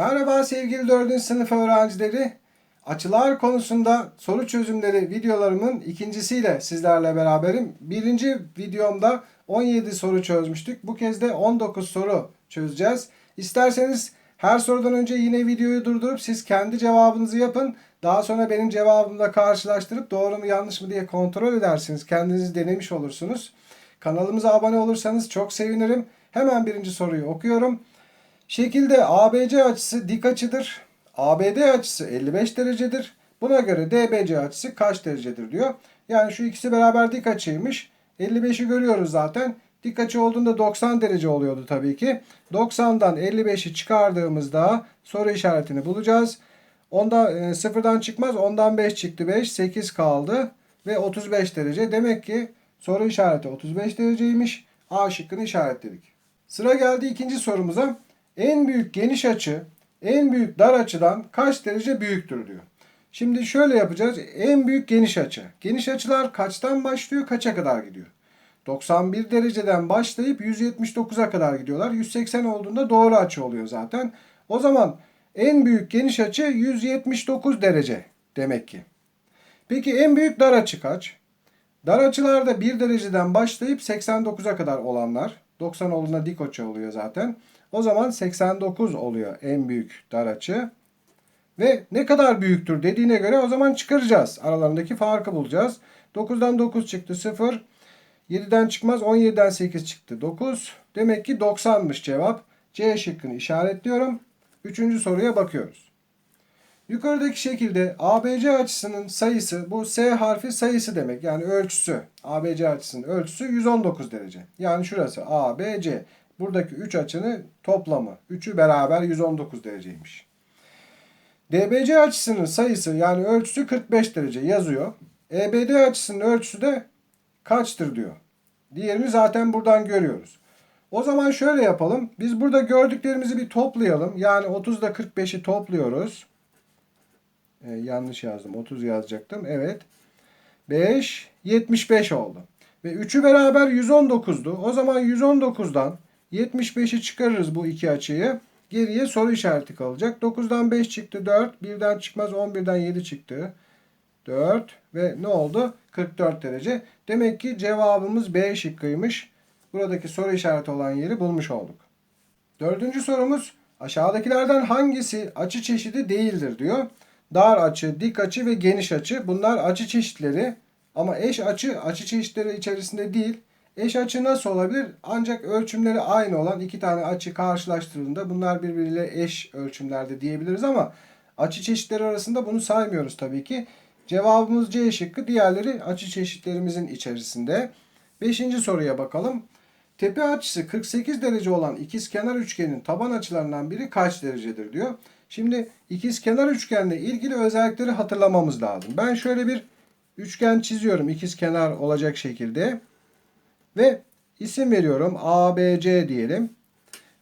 Merhaba sevgili 4. sınıf öğrencileri. Açılar konusunda soru çözümleri videolarımın ikincisiyle sizlerle beraberim. Birinci videomda 17 soru çözmüştük. Bu kez de 19 soru çözeceğiz. İsterseniz her sorudan önce yine videoyu durdurup siz kendi cevabınızı yapın. Daha sonra benim cevabımla karşılaştırıp doğru mu yanlış mı diye kontrol edersiniz. Kendinizi denemiş olursunuz. Kanalımıza abone olursanız çok sevinirim. Hemen birinci soruyu okuyorum. Şekilde ABC açısı dik açıdır. ABD açısı 55 derecedir. Buna göre DBC açısı kaç derecedir diyor. Yani şu ikisi beraber dik açıymış. 55'i görüyoruz zaten. Dik açı olduğunda 90 derece oluyordu tabii ki. 90'dan 55'i çıkardığımızda soru işaretini bulacağız. Onda e, sıfırdan çıkmaz. Ondan 5 çıktı 5. 8 kaldı. Ve 35 derece. Demek ki soru işareti 35 dereceymiş. A şıkkını işaretledik. Sıra geldi ikinci sorumuza. En büyük geniş açı en büyük dar açıdan kaç derece büyüktür diyor. Şimdi şöyle yapacağız. En büyük geniş açı. Geniş açılar kaçtan başlıyor, kaça kadar gidiyor? 91 dereceden başlayıp 179'a kadar gidiyorlar. 180 olduğunda doğru açı oluyor zaten. O zaman en büyük geniş açı 179 derece demek ki. Peki en büyük dar açı kaç? Dar açılarda 1 dereceden başlayıp 89'a kadar olanlar. 90 olduğunda dik açı oluyor zaten. O zaman 89 oluyor en büyük dar açı. Ve ne kadar büyüktür dediğine göre o zaman çıkaracağız. Aralarındaki farkı bulacağız. 9'dan 9 çıktı 0. 7'den çıkmaz 17'den 8 çıktı 9. Demek ki 90'mış cevap. C şıkkını işaretliyorum. Üçüncü soruya bakıyoruz. Yukarıdaki şekilde ABC açısının sayısı bu S harfi sayısı demek. Yani ölçüsü. ABC açısının ölçüsü 119 derece. Yani şurası ABC. Buradaki 3 açının toplamı. 3'ü beraber 119 dereceymiş. DBC açısının sayısı yani ölçüsü 45 derece yazıyor. EBD açısının ölçüsü de kaçtır diyor. Diğerini zaten buradan görüyoruz. O zaman şöyle yapalım. Biz burada gördüklerimizi bir toplayalım. Yani 30 ile 45'i topluyoruz. Ee, yanlış yazdım. 30 yazacaktım. Evet. 5, 75 oldu. Ve 3'ü beraber 119'du. O zaman 119'dan 75'i çıkarırız bu iki açıyı. Geriye soru işareti kalacak. 9'dan 5 çıktı 4. 1'den çıkmaz 11'den 7 çıktı. 4 ve ne oldu? 44 derece. Demek ki cevabımız B şıkkıymış. Buradaki soru işareti olan yeri bulmuş olduk. Dördüncü sorumuz aşağıdakilerden hangisi açı çeşidi değildir diyor. Dar açı, dik açı ve geniş açı. Bunlar açı çeşitleri ama eş açı açı çeşitleri içerisinde değil. Eş açı nasıl olabilir? Ancak ölçümleri aynı olan iki tane açı karşılaştırıldığında bunlar birbiriyle eş ölçümlerde diyebiliriz ama açı çeşitleri arasında bunu saymıyoruz tabii ki. Cevabımız C şıkkı. Diğerleri açı çeşitlerimizin içerisinde. Beşinci soruya bakalım. Tepe açısı 48 derece olan ikizkenar üçgenin taban açılarından biri kaç derecedir diyor. Şimdi ikizkenar üçgenle ilgili özellikleri hatırlamamız lazım. Ben şöyle bir üçgen çiziyorum ikizkenar olacak şekilde. Ve isim veriyorum ABC diyelim.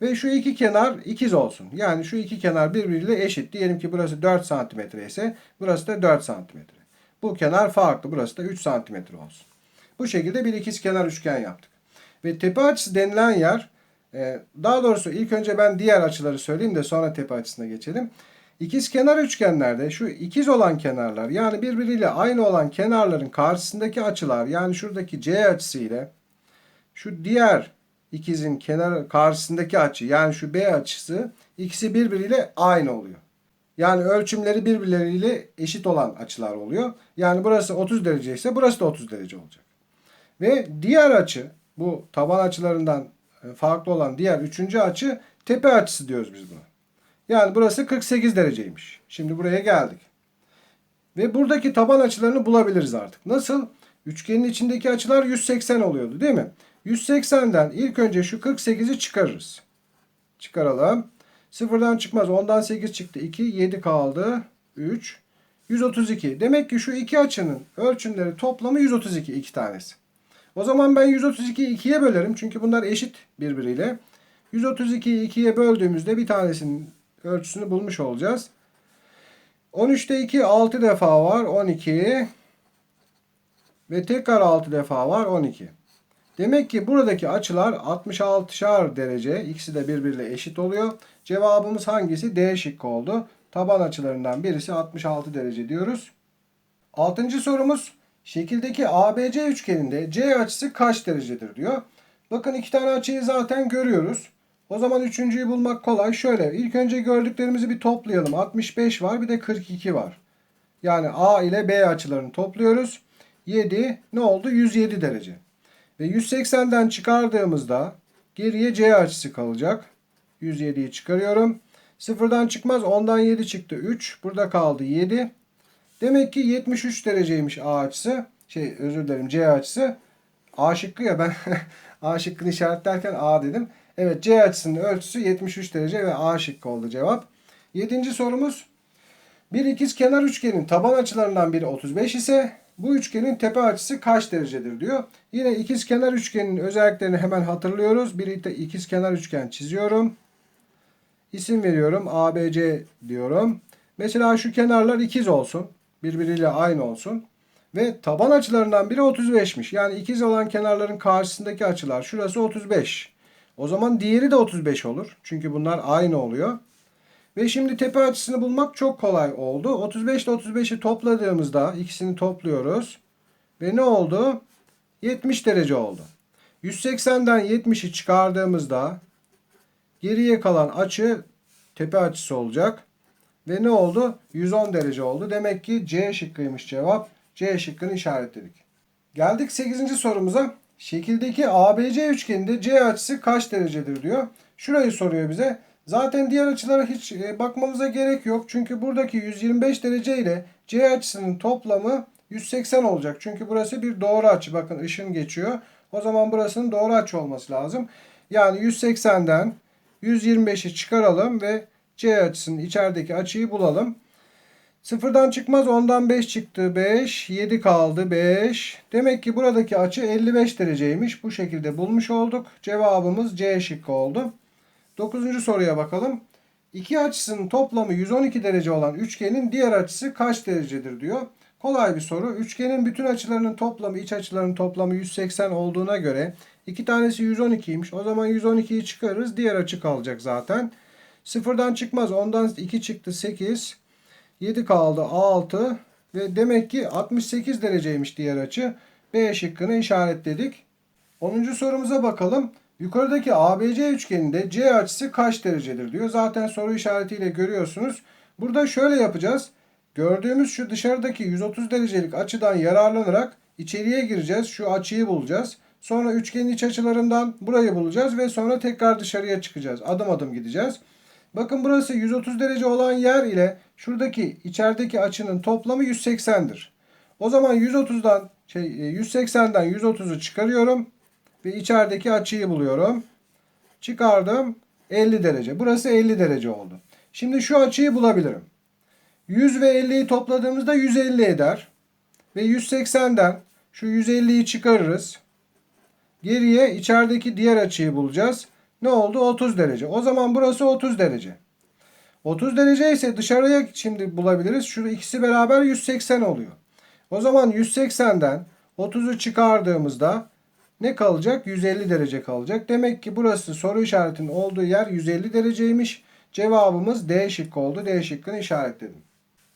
Ve şu iki kenar ikiz olsun. Yani şu iki kenar birbiriyle eşit. Diyelim ki burası 4 santimetre ise burası da 4 santimetre. Bu kenar farklı. Burası da 3 santimetre olsun. Bu şekilde bir ikiz kenar üçgen yaptık. Ve tepe açısı denilen yer e, daha doğrusu ilk önce ben diğer açıları söyleyeyim de sonra tepe açısına geçelim. İkiz kenar üçgenlerde şu ikiz olan kenarlar yani birbiriyle aynı olan kenarların karşısındaki açılar yani şuradaki C açısı ile şu diğer ikizin kenar karşısındaki açı yani şu B açısı ikisi birbiriyle aynı oluyor. Yani ölçümleri birbirleriyle eşit olan açılar oluyor. Yani burası 30 derece ise burası da 30 derece olacak. Ve diğer açı bu taban açılarından e, farklı olan diğer üçüncü açı tepe açısı diyoruz biz buna. Yani burası 48 dereceymiş. Şimdi buraya geldik. Ve buradaki taban açılarını bulabiliriz artık. Nasıl? Üçgenin içindeki açılar 180 oluyordu değil mi? 180'den ilk önce şu 48'i çıkarırız. Çıkaralım. Sıfırdan çıkmaz. 10'dan 8 çıktı. 2. 7 kaldı. 3. 132. Demek ki şu iki açının ölçümleri toplamı 132 iki tanesi. O zaman ben 132'yi 2'ye bölerim. Çünkü bunlar eşit birbiriyle. 132'yi 2'ye böldüğümüzde bir tanesinin ölçüsünü bulmuş olacağız. 13'te 2 6 defa var. 12. Ve tekrar 6 defa var. 12. Demek ki buradaki açılar 66'şar derece. İkisi de birbiriyle eşit oluyor. Cevabımız hangisi? D şıkkı oldu. Taban açılarından birisi 66 derece diyoruz. Altıncı sorumuz. Şekildeki ABC üçgeninde C açısı kaç derecedir diyor. Bakın iki tane açıyı zaten görüyoruz. O zaman üçüncüyü bulmak kolay. Şöyle ilk önce gördüklerimizi bir toplayalım. 65 var bir de 42 var. Yani A ile B açılarını topluyoruz. 7 ne oldu? 107 derece. Ve 180'den çıkardığımızda geriye C açısı kalacak. 107'yi çıkarıyorum. Sıfırdan çıkmaz. 10'dan 7 çıktı. 3. Burada kaldı 7. Demek ki 73 dereceymiş A açısı. Şey özür dilerim C açısı. A şıkkı ya ben A şıkkını işaretlerken A dedim. Evet C açısının ölçüsü 73 derece ve A şıkkı oldu cevap. Yedinci sorumuz. Bir ikiz kenar üçgenin taban açılarından biri 35 ise bu üçgenin tepe açısı kaç derecedir diyor. Yine ikiz kenar üçgenin özelliklerini hemen hatırlıyoruz. Bir ikiz kenar üçgen çiziyorum. İsim veriyorum. ABC diyorum. Mesela şu kenarlar ikiz olsun. Birbiriyle aynı olsun. Ve taban açılarından biri 35'miş. Yani ikiz olan kenarların karşısındaki açılar. Şurası 35. O zaman diğeri de 35 olur. Çünkü bunlar aynı oluyor. Ve şimdi tepe açısını bulmak çok kolay oldu. 35 ile 35'i topladığımızda ikisini topluyoruz. Ve ne oldu? 70 derece oldu. 180'den 70'i çıkardığımızda geriye kalan açı tepe açısı olacak. Ve ne oldu? 110 derece oldu. Demek ki C şıkkıymış cevap. C şıkkını işaretledik. Geldik 8. sorumuza. Şekildeki ABC üçgeninde C açısı kaç derecedir diyor. Şurayı soruyor bize. Zaten diğer açılara hiç e, bakmamıza gerek yok. Çünkü buradaki 125 derece ile C açısının toplamı 180 olacak. Çünkü burası bir doğru açı. Bakın ışın geçiyor. O zaman burasının doğru açı olması lazım. Yani 180'den 125'i çıkaralım ve C açısının içerideki açıyı bulalım. Sıfırdan çıkmaz 10'dan 5 çıktı 5 7 kaldı 5 demek ki buradaki açı 55 dereceymiş bu şekilde bulmuş olduk cevabımız C şıkkı oldu 9. soruya bakalım İki açısının toplamı 112 derece olan üçgenin diğer açısı kaç derecedir diyor kolay bir soru üçgenin bütün açılarının toplamı iç açılarının toplamı 180 olduğuna göre iki tanesi 112'ymiş o zaman 112'yi çıkarırız diğer açı kalacak zaten sıfırdan çıkmaz 10'dan 2 çıktı 8 7 kaldı 6 ve demek ki 68 dereceymiş diğer açı. B şıkkını işaretledik. 10. sorumuza bakalım. Yukarıdaki ABC üçgeninde C açısı kaç derecedir diyor. Zaten soru işaretiyle görüyorsunuz. Burada şöyle yapacağız. Gördüğümüz şu dışarıdaki 130 derecelik açıdan yararlanarak içeriye gireceğiz. Şu açıyı bulacağız. Sonra üçgenin iç açılarından burayı bulacağız ve sonra tekrar dışarıya çıkacağız. Adım adım gideceğiz. Bakın burası 130 derece olan yer ile şuradaki içerideki açının toplamı 180'dir. O zaman 130'dan şey 180'den 130'u çıkarıyorum ve içerideki açıyı buluyorum. Çıkardım 50 derece. Burası 50 derece oldu. Şimdi şu açıyı bulabilirim. 100 ve 50'yi topladığımızda 150 eder. Ve 180'den şu 150'yi çıkarırız. Geriye içerideki diğer açıyı bulacağız. Ne oldu? 30 derece. O zaman burası 30 derece. 30 derece ise dışarıya şimdi bulabiliriz. Şu ikisi beraber 180 oluyor. O zaman 180'den 30'u çıkardığımızda ne kalacak? 150 derece kalacak. Demek ki burası soru işaretinin olduğu yer 150 dereceymiş. Cevabımız D şıkkı oldu. D şıkkını işaretledim.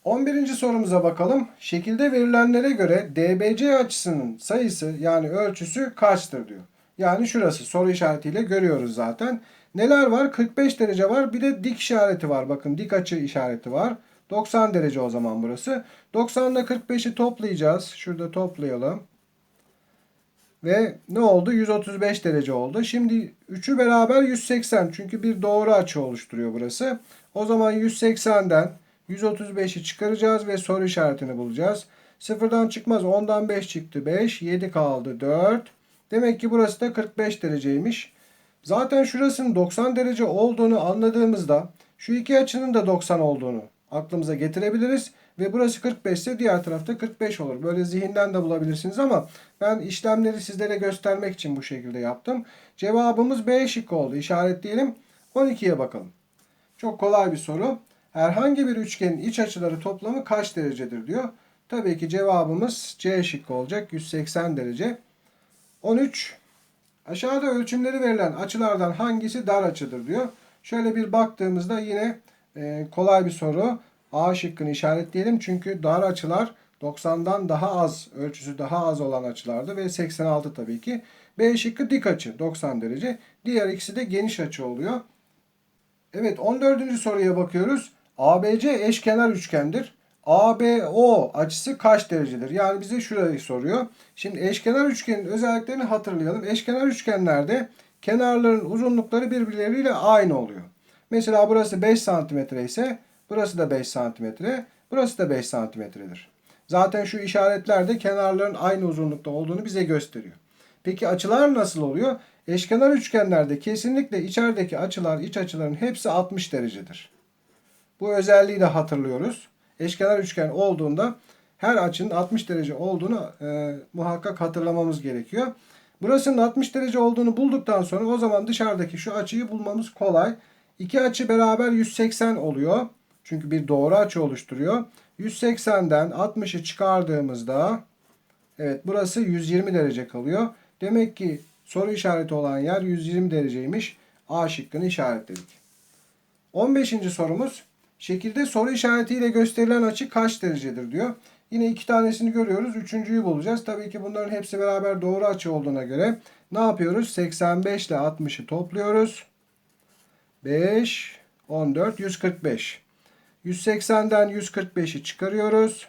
11. sorumuza bakalım. Şekilde verilenlere göre DBC açısının sayısı yani ölçüsü kaçtır diyor. Yani şurası soru işaretiyle görüyoruz zaten. Neler var? 45 derece var. Bir de dik işareti var. Bakın dik açı işareti var. 90 derece o zaman burası. 90 ile 45'i toplayacağız. Şurada toplayalım. Ve ne oldu? 135 derece oldu. Şimdi 3'ü beraber 180. Çünkü bir doğru açı oluşturuyor burası. O zaman 180'den 135'i çıkaracağız ve soru işaretini bulacağız. Sıfırdan çıkmaz. 10'dan 5 çıktı. 5. 7 kaldı. 4. Demek ki burası da 45 dereceymiş. Zaten şurasının 90 derece olduğunu anladığımızda şu iki açının da 90 olduğunu aklımıza getirebiliriz. Ve burası 45 ise diğer tarafta 45 olur. Böyle zihinden de bulabilirsiniz ama ben işlemleri sizlere göstermek için bu şekilde yaptım. Cevabımız B şıkkı oldu. İşaretleyelim. 12'ye bakalım. Çok kolay bir soru. Herhangi bir üçgenin iç açıları toplamı kaç derecedir diyor. Tabii ki cevabımız C şıkkı olacak. 180 derece. 13. Aşağıda ölçümleri verilen açılardan hangisi dar açıdır diyor. Şöyle bir baktığımızda yine e, kolay bir soru. A şıkkını işaretleyelim çünkü dar açılar 90'dan daha az, ölçüsü daha az olan açılardı ve 86 tabii ki. B şıkkı dik açı 90 derece. Diğer ikisi de geniş açı oluyor. Evet 14. soruya bakıyoruz. ABC eşkenar üçgendir. ABO açısı kaç derecedir? Yani bize şurayı soruyor. Şimdi eşkenar üçgenin özelliklerini hatırlayalım. Eşkenar üçgenlerde kenarların uzunlukları birbirleriyle aynı oluyor. Mesela burası 5 cm ise burası da 5 cm, burası da 5 cm'dir. Zaten şu işaretler de kenarların aynı uzunlukta olduğunu bize gösteriyor. Peki açılar nasıl oluyor? Eşkenar üçgenlerde kesinlikle içerideki açılar, iç açıların hepsi 60 derecedir. Bu özelliği de hatırlıyoruz. Eşkenar üçgen olduğunda her açının 60 derece olduğunu e, muhakkak hatırlamamız gerekiyor. Burasının 60 derece olduğunu bulduktan sonra o zaman dışarıdaki şu açıyı bulmamız kolay. İki açı beraber 180 oluyor. Çünkü bir doğru açı oluşturuyor. 180'den 60'ı çıkardığımızda evet burası 120 derece kalıyor. Demek ki soru işareti olan yer 120 dereceymiş. A şıkkını işaretledik. 15. sorumuz. Şekilde soru işaretiyle gösterilen açı kaç derecedir diyor. Yine iki tanesini görüyoruz. Üçüncüyü bulacağız. Tabii ki bunların hepsi beraber doğru açı olduğuna göre ne yapıyoruz? 85 ile 60'ı topluyoruz. 5, 14, 145. 180'den 145'i çıkarıyoruz.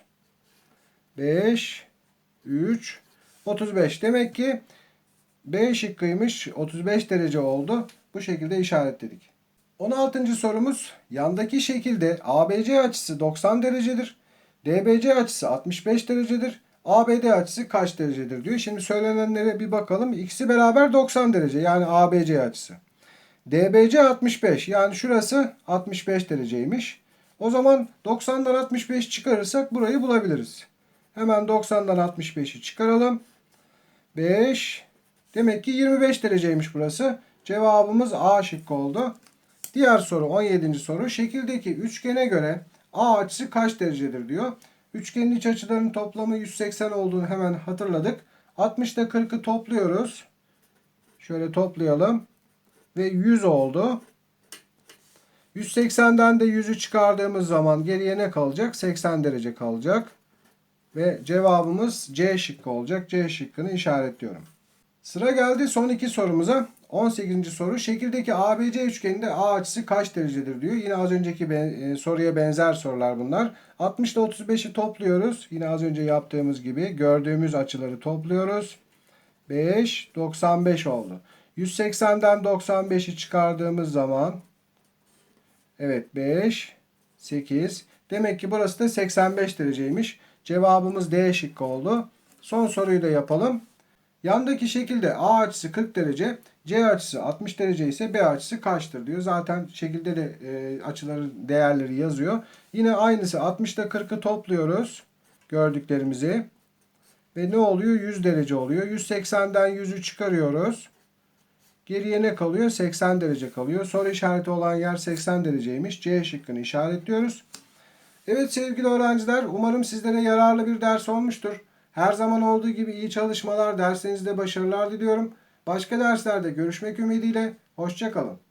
5, 3, 35. Demek ki B şıkkıymış. 35 derece oldu. Bu şekilde işaretledik. 16. sorumuz. Yandaki şekilde ABC açısı 90 derecedir. DBC açısı 65 derecedir. ABD açısı kaç derecedir diyor. Şimdi söylenenlere bir bakalım. İkisi beraber 90 derece yani ABC açısı. DBC 65 yani şurası 65 dereceymiş. O zaman 90'dan 65 çıkarırsak burayı bulabiliriz. Hemen 90'dan 65'i çıkaralım. 5 demek ki 25 dereceymiş burası. Cevabımız A şıkkı oldu. Diğer soru 17. soru. Şekildeki üçgene göre A açısı kaç derecedir diyor. Üçgenin iç açılarının toplamı 180 olduğunu hemen hatırladık. 60 ile 40'ı topluyoruz. Şöyle toplayalım. Ve 100 oldu. 180'den de 100'ü çıkardığımız zaman geriye ne kalacak? 80 derece kalacak. Ve cevabımız C şıkkı olacak. C şıkkını işaretliyorum. Sıra geldi son iki sorumuza. 18. soru. Şekildeki ABC üçgeninde A açısı kaç derecedir diyor. Yine az önceki ben, soruya benzer sorular bunlar. 60 ile 35'i topluyoruz. Yine az önce yaptığımız gibi gördüğümüz açıları topluyoruz. 5, 95 oldu. 180'den 95'i çıkardığımız zaman evet 5, 8. Demek ki burası da 85 dereceymiş. Cevabımız D şıkkı oldu. Son soruyu da yapalım. Yandaki şekilde A açısı 40 derece, C açısı 60 derece ise B açısı kaçtır diyor. Zaten şekilde de e, açıların değerleri yazıyor. Yine aynısı 60 ile 40'ı topluyoruz gördüklerimizi. Ve ne oluyor? 100 derece oluyor. 180'den 100'ü çıkarıyoruz. Geriye ne kalıyor? 80 derece kalıyor. Soru işareti olan yer 80 dereceymiş. C şıkkını işaretliyoruz. Evet sevgili öğrenciler umarım sizlere yararlı bir ders olmuştur. Her zaman olduğu gibi iyi çalışmalar, derslerinizde başarılar diliyorum. Başka derslerde görüşmek ümidiyle. Hoşçakalın.